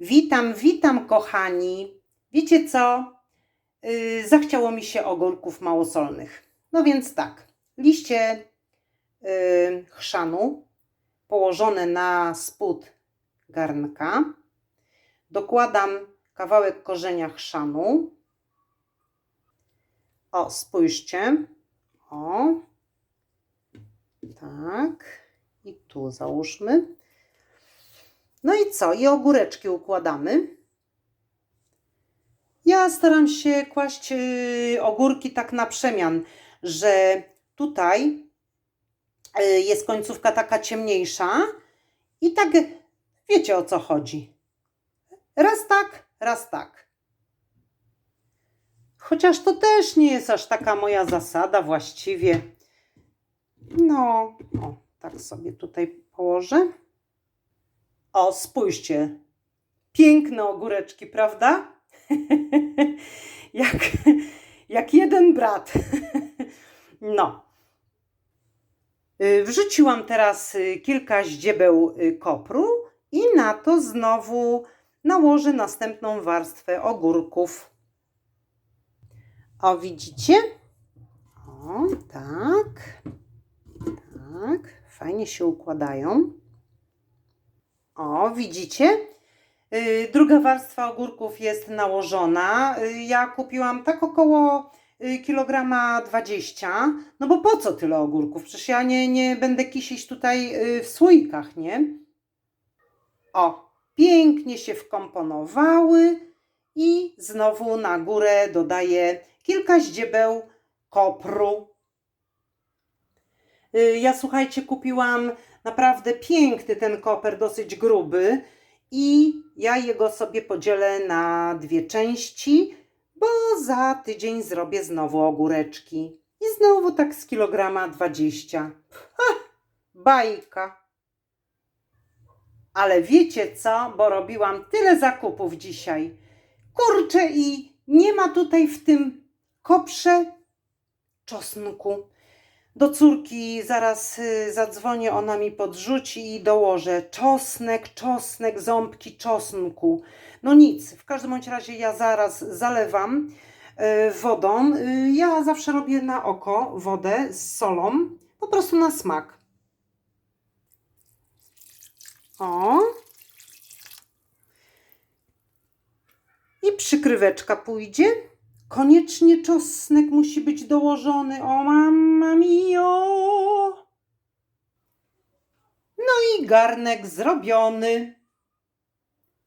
Witam, witam, kochani. Wiecie co? Yy, zachciało mi się ogórków małosolnych. No więc tak, liście yy, chrzanu położone na spód garnka. Dokładam kawałek korzenia chrzanu. O, spójrzcie. O. Tak. I tu załóżmy. No i co? I ogóreczki układamy. Ja staram się kłaść y, ogórki tak na przemian, że tutaj y, jest końcówka taka ciemniejsza i tak wiecie o co chodzi. Raz tak, raz tak. Chociaż to też nie jest aż taka moja zasada właściwie. No, o, tak sobie tutaj położę. O, spójrzcie. Piękne ogóreczki, prawda? jak, jak jeden brat. no. Y, Wrzuciłam teraz y, kilka ździebeł y, kopru i na to znowu nałożę następną warstwę ogórków. O, widzicie? O, tak. Tak, fajnie się układają. O, widzicie? Yy, druga warstwa ogórków jest nałożona. Yy, ja kupiłam tak około yy, kilograma 20. No bo po co tyle ogórków? Przecież ja nie, nie będę kisić tutaj w słoikach, nie? O, pięknie się wkomponowały i znowu na górę dodaję kilka ździebeł kopru. Y, Ja słuchajcie, kupiłam naprawdę piękny ten koper, dosyć gruby i ja jego sobie podzielę na dwie części, bo za tydzień zrobię znowu ogóreczki. I znowu tak z kilograma 20. Ha, bajka. Ale wiecie co, bo robiłam tyle zakupów dzisiaj. Kurczę i nie ma tutaj w tym koprze czosnku. Do córki zaraz y, zadzwonię, ona mi podrzuci i dołożę czosnek, czosnek, ząbki czosnku. No nic, w każdym bądź razie ja zaraz zalewam y, wodą. Y, Ja zawsze robię na oko wodę z solą, po prostu na smak. O. I przykryweczka pójdzie. Koniecznie czosnek musi być dołożony. O mamma mio! No i garnek zrobiony.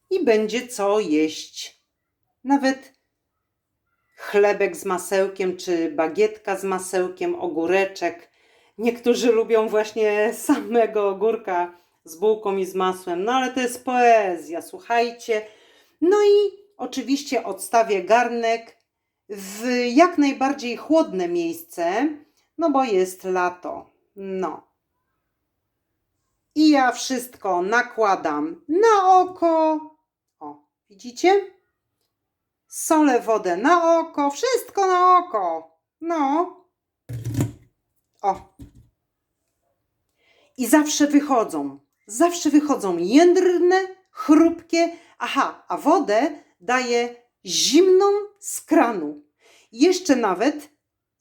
I będzie co jeść. Nawet chlebek z masełkiem, czy bagietka z masełkiem, ogóreczek. Niektórzy lubią właśnie samego ogórka z bułką i z masłem. No ale to jest poezja, słuchajcie. No i oczywiście odstawię garnek w jak najbardziej chłodne miejsce, no bo jest lato. No. I ja wszystko nakładam na oko. O, widzicie? Solę wodę na oko, wszystko na oko. No. O. I zawsze wychodzą, zawsze wychodzą jędrne, chrupkie. Aha, a wodę daję zimną z kranu. Jeszcze nawet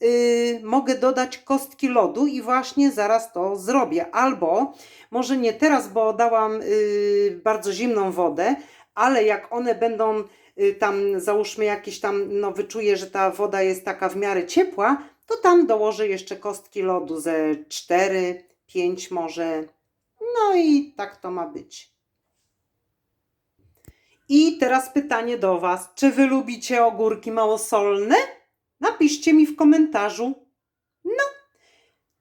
yy, mogę dodać kostki lodu i właśnie zaraz to zrobię. Albo może nie teraz, bo dałam yy, bardzo zimną wodę, ale jak one będą yy, tam, załóżmy jakieś tam, no wyczuję, że ta woda jest taka w miarę ciepła, to tam dołożę jeszcze kostki lodu ze 4, 5 może. No i tak to ma być. I teraz pytanie do Was. Czy Wy lubicie ogórki małosolne? Napiszcie mi w komentarzu. No,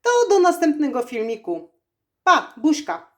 to do następnego filmiku. Pa, buźka.